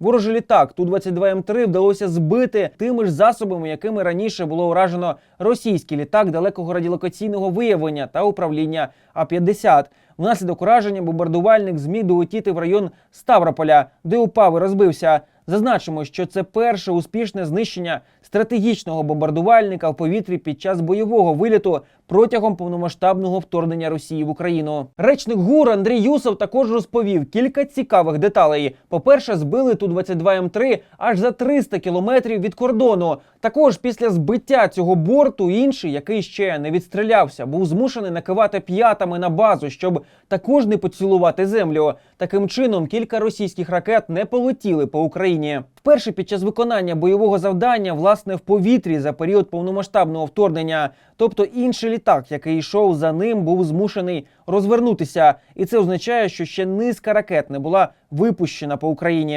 ворожий літак Ту-22М3 вдалося збити тими ж засобами, якими раніше було уражено російський літак далекого радіолокаційного виявлення та управління А-50. Внаслідок ураження бомбардувальник зміг долетіти в район Ставрополя, де упав і розбився. Зазначимо, що це перше успішне знищення стратегічного бомбардувальника в повітрі під час бойового виліту протягом повномасштабного вторгнення Росії в Україну. Речник ГУР Андрій Юсов також розповів кілька цікавих деталей. По-перше, збили ту 22 М3 аж за 300 кілометрів від кордону. Також після збиття цього борту інший, який ще не відстрілявся, був змушений накивати п'ятами на базу, щоб також не поцілувати землю. Таким чином, кілька російських ракет не полетіли по Україні. Вперше під час виконання бойового завдання, власне, в повітрі за період повномасштабного вторгнення. Тобто інший літак, який йшов за ним, був змушений розвернутися, і це означає, що ще низка ракет не була випущена по Україні.